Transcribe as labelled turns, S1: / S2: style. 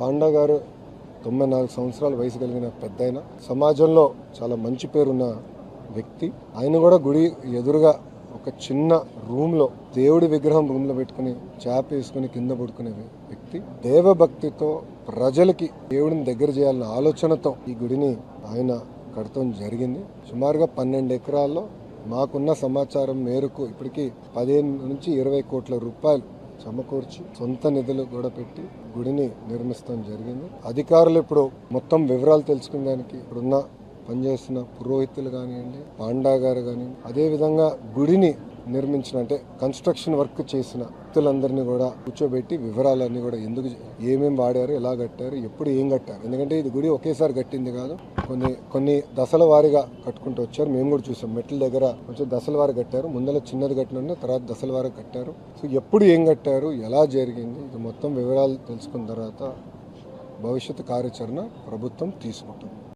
S1: Panda గారు తొంభై నాలుగు సంవత్సరాల వయసు కలిగిన పెద్ద సమాజంలో చాలా మంచి పేరున్న వ్యక్తి. ఆయన కూడా గుడి ఎదురుగా ఒక చిన్న రూమ్లో దేవుడి విగ్రహం రూమ్లో పెట్టుకుని చేప వేసుకుని కింద పడుకునే వ్యక్తి. దేవభక్తితో ప్రజలకి దేవుడిని దగ్గర చేయాలన్న ఆలోచనతో ఈ గుడిని ఆయన కడతం జరిగింది. సుమారుగా పన్నెండు ఎకరాల్లో మాకున్న సమాచారం మేరకు ఇప్పటికీ పదిహేను నుంచి ఇరవై కోట్ల రూపాయలు సమకూర్చి సొంత నిధులు కూడా పెట్టి గుడిని నిర్మిస్తాం జరిగింది. అధికారులు ఇప్పుడు మొత్తం వివరాలు తెలుసుకునేదానికి ఇప్పుడున్న పనిచేస్తున్న పురోహితులు కానివ్వండి పాండా గారు కానివ్వండి అదేవిధంగా గుడిని నిర్మించిన అంటే కన్స్ట్రక్షన్ వర్క్ చేసిన వ్యక్తులందరినీ కూడా కూర్చోబెట్టి వివరాలన్నీ కూడా ఎందుకు ఏమేమి వాడారు ఎలా కట్టారు ఎప్పుడు ఏం కట్టారు. ఎందుకంటే ఇది గుడి ఒకేసారి కట్టింది కాదు. కొన్ని కొన్ని దశల వారీగా కట్టుకుంటూ వచ్చారు. మేము కూడా చూసాం. మెట్ల దగ్గర కొంచెం దశల వారి కట్టారు. ముందర చిన్నది కట్టిన తర్వాత దశల వారి కట్టారు. సో ఎప్పుడు ఏం కట్టారు ఎలా జరిగింది ఇది మొత్తం వివరాలు తెలుసుకున్న తర్వాత భవిష్యత్ కార్యాచరణ ప్రభుత్వం తీసుకుంటుంది.